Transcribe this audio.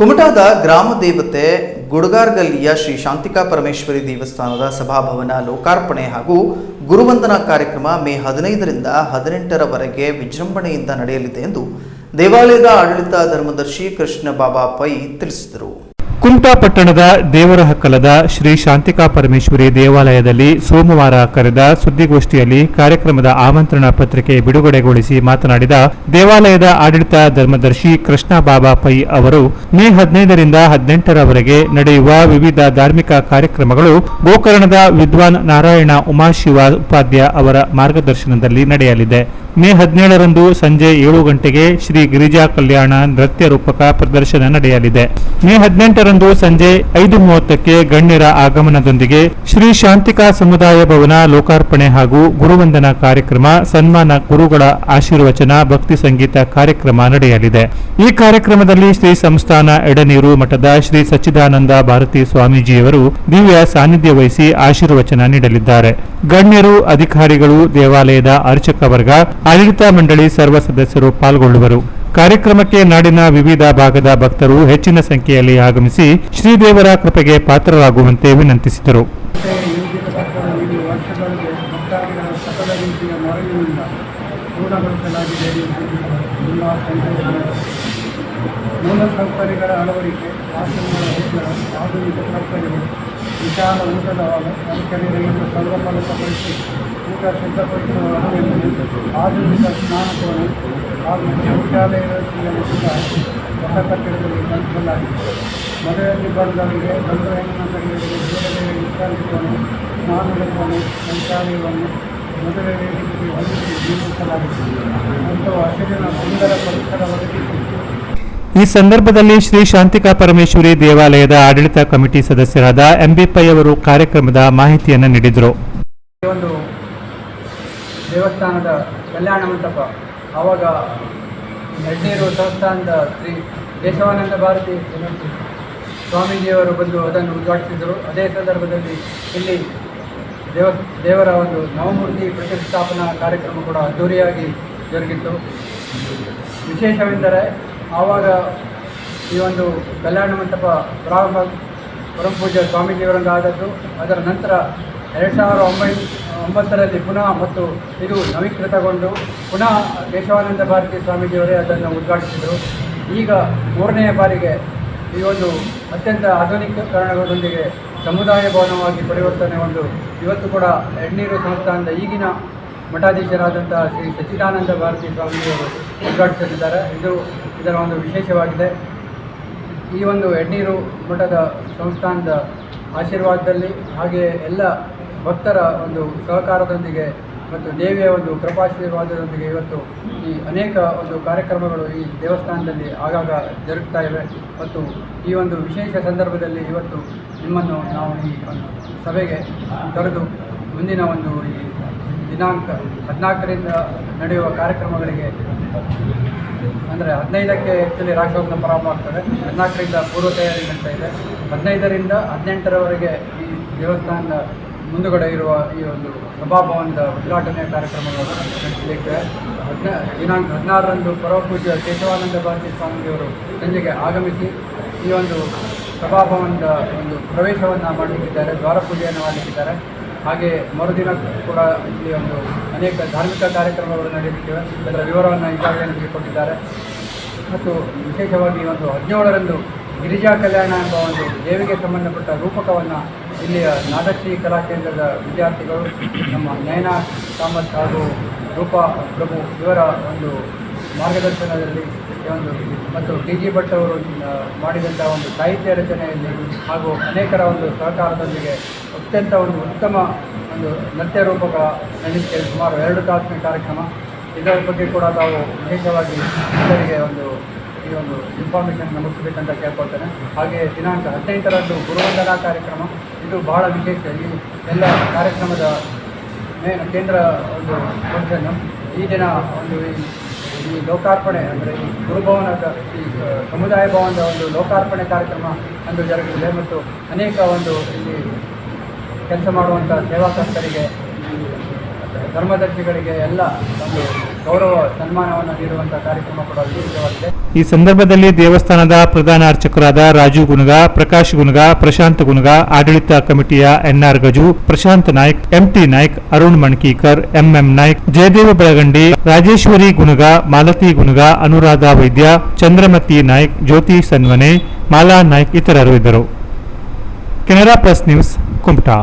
ಕುಮಟಾದ ಗ್ರಾಮ ದೇವತೆ ಗುಡಗಾರ್ಗಲ್ಲಿಯ ಶ್ರೀ ಶಾಂತಿಕಾ ಪರಮೇಶ್ವರಿ ದೇವಸ್ಥಾನದ ಸಭಾಭವನ, ಲೋಕಾರ್ಪಣೆ ಹಾಗೂ ಗುರುವಂದನಾ ಕಾರ್ಯಕ್ರಮ ಮೇ ಹದಿನೈದರಿಂದ ಹದಿನೆಂಟರವರೆಗೆ ವಿಜೃಂಭಣೆಯಿಂದ ನಡೆಯಲಿದೆ ಎಂದು ದೇವಾಲಯದ ಆಡಳಿತ ಧರ್ಮದರ್ಶಿ ಕೃಷ್ಣ ಬಾಬಾ ಪೈ ತಿಳಿಸಿದರು. ಕುಮಟಾ ಪಟ್ಟಣದ ದೇವರಹಕ್ಕಲದ ಶ್ರೀ ಶಾಂತಿಕಾ ಪರಮೇಶ್ವರಿ ದೇವಾಲಯದಲ್ಲಿ ಸೋಮವಾರ ಕರೆದ ಸುದ್ದಿಗೋಷ್ಠಿಯಲ್ಲಿ ಕಾರ್ಯಕ್ರಮದ ಆಮಂತ್ರಣ ಪತ್ರಿಕೆ ಬಿಡುಗಡೆಗೊಳಿಸಿ ಮಾತನಾಡಿದ ದೇವಾಲಯದ ಆಡಳಿತ ಧರ್ಮದರ್ಶಿ ಕೃಷ್ಣ ಬಾಬಾ ಪೈ ಅವರು, ಮೇ ಹದಿನೈದರಿಂದ ಹದಿನೆಂಟರವರೆಗೆ ನಡೆಯುವ ವಿವಿಧ ಧಾರ್ಮಿಕ ಕಾರ್ಯಕ್ರಮಗಳು ಗೋಕರ್ಣದ ವಿದ್ವಾನ್ ನಾರಾಯಣ ಉಮಾಶಿವ ಉಪಾಧ್ಯ ಅವರ ಮಾರ್ಗದರ್ಶನದಲ್ಲಿ ನಡೆಯಲಿದೆ. ಮೇ ಹದಿನೇಳರಂದು ಸಂಜೆ ಏಳು ಗಂಟೆಗೆ ಶ್ರೀ ಗಿರಿಜಾ ಕಲ್ಯಾಣ ನೃತ್ಯ ರೂಪಕ ಪ್ರದರ್ಶನ ನಡೆಯಲಿದೆ. ಮೇ ಹದಿನೆಂಟರಂದು ಸಂಜೆ ಐದು ಮೂವತ್ತಕ್ಕೆ ಗಣ್ಯರ ಆಗಮನದೊಂದಿಗೆ ಶ್ರೀ ಶಾಂತಿಕಾ ಸಮುದಾಯ ಭವನ ಲೋಕಾರ್ಪಣೆ ಹಾಗೂ ಗುರುವಂದನಾ ಕಾರ್ಯಕ್ರಮ, ಸನ್ಮಾನ ಗುರುಗಳ ಆಶೀರ್ವಚನ, ಭಕ್ತಿ ಸಂಗೀತ ಕಾರ್ಯಕ್ರಮ ನಡೆಯಲಿದೆ. ಈ ಕಾರ್ಯಕ್ರಮದಲ್ಲಿ ಶ್ರೀ ಸಂಸ್ಥಾನ ಎಡನೀರು ಮಠದ ಶ್ರೀ ಸಚ್ಚಿದಾನಂದ ಭಾರತಿ ಸ್ವಾಮೀಜಿಯವರು ದಿವ್ಯ ಸಾನ್ನಿಧ್ಯ ವಹಿಸಿ ಆಶೀರ್ವಚನ ನೀಡಲಿದ್ದಾರೆ. ಗಣ್ಯರು, ಅಧಿಕಾರಿಗಳು, ದೇವಾಲಯದ ಅರ್ಚಕ ವರ್ಗ ಆಡಳಿತ ಮಂಡಳಿ ಸರ್ವ ಸದಸ್ಯರು ಪಾಲ್ಗೊಳ್ಳುವರು. ಕಾರ್ಯಕ್ರಮಕ್ಕೆ ನಾಡಿನ ವಿವಿಧ ಭಾಗದ ಭಕ್ತರು ಹೆಚ್ಚಿನ ಸಂಖ್ಯೆಯಲ್ಲಿ ಆಗಮಿಸಿ ಶ್ರೀದೇವರ ಕೃಪೆಗೆ ಪಾತ್ರರಾಗುವಂತೆ ವಿನಂತಿಸಿದರು. ಮತ್ತೆ ಯೋಗ್ಯತೆ ಪತ್ರವನ್ನು ನೀಡಿ ವರ್ಷದೊಳಗೆ ಭಕ್ತಾದಿಗಳ ಸಕಲ ರೀತಿಯ ಮರಳಿನಿಂದ ಪೂರ್ಣಗೊಳಿಸಲಾಗಿದೆ ಎಂದು ತುಂಬ ಸಂತೋಷ ಮೂಲ ಸೌಕರ್ಯಗಳ ಅಳವಡಿಕೆ ಆಶ್ರಮಗಳ ಹೆಚ್ಚಳ, ಆಧುನಿಕ ಸೌಕರ್ಯಗಳು, ವಿಶಾಲ ಊಟದ ಸೌಕರ್ಯಗಳನ್ನು ಸರ್ವಫಲಕಗೊಳಿಸಿ ಊಟ ಸಿದ್ಧಪಡಿಸುವ ಅನುಭವವನ್ನು ಆಧುನಿಕ ಸ್ನಾನಕೋಣೆ ಹಾಗೂ ಶೌಚಾಲಯ ವ್ಯವಸ್ಥೆಯನ್ನು ಕೂಡ ಹೊಸ ಕಟ್ಟಡದಲ್ಲಿ ಕಲ್ಪಿಸಲಾಗಿದೆ. ಮದುವೆಯಲ್ಲಿ ಬಂದವರಿಗೆ ಗಂಡು ಹೆಣ್ಣಿನ ಕಡೆಯವರಿಗೆ ಬೇರೆ ವಿಶ್ರಾಂತಿ ಕೋಣೆ ಸ್ನಾನದ ಕೋಣೆ ಶೌಚಾಲಯವನ್ನು ಮದುವೆ ವೇದಿಕೆಗೆ ಹೊಂದಿಸಿ ನಿರ್ಮಿಸಲಾಗಿದೆ. ಮತ್ತು ಹಸಿರಿನ ಸುಂದರ ಪರಿಸರ ಒದಗಿಸಿ ಈ ಸಂದರ್ಭದಲ್ಲಿ ಶ್ರೀ ಶಾಂತಿಕಾ ಪರಮೇಶ್ವರಿ ದೇವಾಲಯದ ಆಡಳಿತ ಕಮಿಟಿ ಸದಸ್ಯರಾದ ಎಂಬಿ ಪೈ ಅವರು ಕಾರ್ಯಕ್ರಮದ ಮಾಹಿತಿಯನ್ನು ನೀಡಿದರು. ಒಂದು ದೇವಸ್ಥಾನದ ಕಲ್ಯಾಣ ಮಂಟಪ, ಆವಾಗ ನಡ್ನೀರು ಸಂಸ್ಥಾನದ ಶ್ರೀ ಕೇಶವಾನಂದ ಭಾರತಿ ಸ್ವಾಮೀಜಿಯವರು ಬಂದು ಅದನ್ನು ಉದ್ಘಾಟಿಸಿದರು. ಅದೇ ಸಂದರ್ಭದಲ್ಲಿ ಇಲ್ಲಿ ದೇವ, ದೇವರ ಒಂದು ನವಮೂರ್ತಿ ಪ್ರತಿಷ್ಠಾಪನಾ ಕಾರ್ಯಕ್ರಮ ಕೂಡ ಅದ್ದೂರಿಯಾಗಿ ಜರುಗಿತು. ವಿಶೇಷವೆಂದರೆ ಆವಾಗ ಈ ಒಂದು ಕಲ್ಯಾಣ ಮಂಟಪ ಪ್ರಾರಂಭ ಪರಮಪೂಜ್ಯ ಸ್ವಾಮೀಜಿಯವರಿಂದ ಆದದ್ದು ಅದರ ನಂತರ ಎರಡು ಸಾವಿರದ ಒಂಬೈ ಒಂಬತ್ತರಲ್ಲಿ ಪುನಃ ಮತ್ತು ಇದು ನವೀಕೃತಗೊಂಡು ಪುನಃ ಕೇಶವಾನಂದ ಭಾರತಿ ಸ್ವಾಮೀಜಿಯವರೇ ಅದನ್ನು ಉದ್ಘಾಟಿಸಿದರು. ಈಗ ಮೂರನೆಯ ಬಾರಿಗೆ ಈ ಒಂದು ಅತ್ಯಂತ ಆಧುನಿಕೀಕರಣದೊಂದಿಗೆ ಸಮುದಾಯ ಭವನವಾಗಿ ಪರಿವರ್ತನೆ ಒಂದು ಇವತ್ತು ಕೂಡ ಎಣ್ಣೀರು ಸಂಸ್ಥಾನದ ಈಗಿನ ಮಠಾಧೀಶರಾದಂತಹ ಶ್ರೀ ಸಚ್ಚಿದಾನಂದ ಭಾರತಿ ಸ್ವಾಮಿಯವರು ಉದ್ಘಾಟಿಸಲಿದ್ದಾರೆ. ಇದು ಇದರ ಒಂದು ವಿಶೇಷವಾಗಿದೆ. ಈ ಒಂದು ಎಣ್ಣೀರು ಮಠದ ಸಂಸ್ಥಾನದ ಆಶೀರ್ವಾದದಲ್ಲಿ ಹಾಗೆ ಎಲ್ಲ ಭಕ್ತರ ಒಂದು ಸಹಕಾರದೊಂದಿಗೆ ಮತ್ತು ದೇವಿಯ ಒಂದು ಕೃಪಾಶೀರ್ವಾದದೊಂದಿಗೆ ಇವತ್ತು ಈ ಅನೇಕ ಒಂದು ಕಾರ್ಯಕ್ರಮಗಳು ಈ ದೇವಸ್ಥಾನದಲ್ಲಿ ಆಗಾಗ ಜರುಗ್ತಾ ಇವೆ. ಮತ್ತು ಈ ಒಂದು ವಿಶೇಷ ಸಂದರ್ಭದಲ್ಲಿ ಇವತ್ತು ನಿಮ್ಮನ್ನು ನಾವು ಈ ಒಂದು ಸಭೆಗೆ ಕರೆದು ಮುಂದಿನ ಒಂದು ಈ ದಿನಾಂಕ ಹದಿನಾಲ್ಕರಿಂದ ನಡೆಯುವ ಕಾರ್ಯಕ್ರಮಗಳಿಗೆ ಅಂದರೆ ಹದಿನೈದಕ್ಕೆ ಆ್ಯಕ್ಚುಲಿ ರಾಷ್ಟ್ರೋತ್ಸವ ಪ್ರಾರಂಭ ಆಗ್ತದೆ. ಹದಿನಾಲ್ಕರಿಂದ ಪೂರ್ವ ತಯಾರಿ ನಡೀತಾ ಇದೆ. ಹದಿನೈದರಿಂದ ಹದಿನೆಂಟರವರೆಗೆ ಈ ದೇವಸ್ಥಾನದ ಮುಂದುಗಡೆ ಇರುವ ಈ ಒಂದು ಸಭಾಭವನದ ಉದ್ಘಾಟನೆಯ ಕಾರ್ಯಕ್ರಮಗಳು ನಡೆಸಲಿಕ್ಕೆ ಹದಿನ, ದಿನಾಂಕ ಹದಿನಾರರಂದು ಪರಮಪೂಜ್ಯ ಕೇಶವಾನಂದ ಭಾರತಿ ಸ್ವಾಮಿಯವರು ಸಂಜೆಗೆ ಆಗಮಿಸಿ ಈ ಒಂದು ಸಭಾಭವನದ ಒಂದು ಪ್ರವೇಶವನ್ನು ಮಾಡಲಿಕ್ಕಿದ್ದಾರೆ ದ್ವಾರ ಪೂಜೆಯನ್ನು ಮಾಡಲಿಕ್ಕಿದ್ದಾರೆ ಹಾಗೆ ಮರುದಿನ ಕೂಡ ಇಲ್ಲಿ ಒಂದು ಅನೇಕ ಧಾರ್ಮಿಕ ಕಾರ್ಯಕ್ರಮಗಳು ನಡೆಯುತ್ತಿವೆ ಅದರ ವಿವರವನ್ನು ಈಗಾಗಲೇ ನಮಗೆ ಕೊಟ್ಟಿದ್ದಾರೆ. ಮತ್ತು ವಿಶೇಷವಾಗಿ ಒಂದು ಹದಿನೇಳರಂದು ಗಿರಿಜಾ ಕಲ್ಯಾಣ ಎಂಬ ಒಂದು ದೇವಿಗೆ ಸಂಬಂಧಪಟ್ಟ ರೂಪಕವನ್ನು ಇಲ್ಲಿಯ ನಾದಶ್ರೀ ಕಲಾ ಕೇಂದ್ರದ ವಿದ್ಯಾರ್ಥಿಗಳು, ನಮ್ಮ ನಯನ ಕಾಮತ್ ಹಾಗೂ ರೂಪ ಪ್ರಭು ಇವರ ಒಂದು ಮಾರ್ಗದರ್ಶನದಲ್ಲಿ ಒಂದು ಮತ್ತು ಡಿ ಜಿ ಭಟ್ ಅವರು ಮಾಡಿದಂಥ ಒಂದು ಸಾಹಿತ್ಯ ರಚನೆಯಲ್ಲಿ ಹಾಗೂ ಅನೇಕರ ಒಂದು ಸಹಕಾರದೊಂದಿಗೆ ಅತ್ಯಂತ ಒಂದು ಉತ್ತಮ ಒಂದು ನೃತ್ಯ ರೂಪಕ ನಡೆಯುತ್ತೆ ಸುಮಾರು ಎರಡು ತಾಸಿನ ಕಾರ್ಯಕ್ರಮ. ಇದರ ಬಗ್ಗೆ ಕೂಡ ತಾವು ವಿಶೇಷವಾಗಿ ಎಲ್ಲರಿಗೆ ಒಂದು ಈ ಒಂದು ಇನ್ಫಾರ್ಮೇಷನ್ ಮುಗಿಸ್ಬೇಕಂತ ಕೇಳ್ಕೊಳ್ತೇನೆ. ಹಾಗೆ ದಿನಾಂಕ ಹದಿನೆಂಟರಂದು ಗುರುವಂದನಾ ಕಾರ್ಯಕ್ರಮ. ಇದು ಬಹಳ ವಿಶೇಷ. ಈ ಎಲ್ಲ ಕಾರ್ಯಕ್ರಮದ ಮೇನ್ ಕೇಂದ್ರ ಒಂದು ಫಂಕ್ಷನ್ನು ಈ ದಿನ ಒಂದು ಈ ಲೋಕಾರ್ಪಣೆ ಅಂದರೆ ಈ ಗುರುಭವನದ ಈ ಸಮುದಾಯ ಭವನದ ಒಂದು ಲೋಕಾರ್ಪಣೆ ಕಾರ್ಯಕ್ರಮ ಅಂದು ಜರುಗಲಿದೆ ಮತ್ತು ಅನೇಕ ಒಂದು ಇಲ್ಲಿ ಕೆಲಸ ಮಾಡುವಂಥ ಸೇವಾಕರ್ತರಿಗೆ, ಧರ್ಮದರ್ಶಿಗಳಿಗೆ ಎಲ್ಲ ಒಂದು ಗೌರವ, ಸನ್ಮಾನವನ್ನು ನೀಡುವಂಥ ಕಾರ್ಯಕ್ರಮ ಕೂಡ ವಿಶೇಷವಾಗಿದೆ ಈ ಸಂದರ್ಭದಲ್ಲಿ ದೇವಸ್ಥಾನದ ಪ್ರಧಾನ ಅರ್ಚಕರಾದ ರಾಜು ಗುನಗ ಪ್ರಕಾಶ್ ಗುನಗ ಪ್ರಶಾಂತ್ ಗುನಗ ಆಡಳಿತ ಕಮಿಟಿಯ NR Gaju, Prashant Naik, MT Naik, Arun Mankikar, MM Naik, Jayadeva Belagandi, Rajeshwari Gunaga Malathi Gunaga Anuradha Vaidya, Chandramati Naik, Jyoti Sanvane, Mala Naik ಇತರರು ಇದ್ದರು. Canara plus news, Kumta.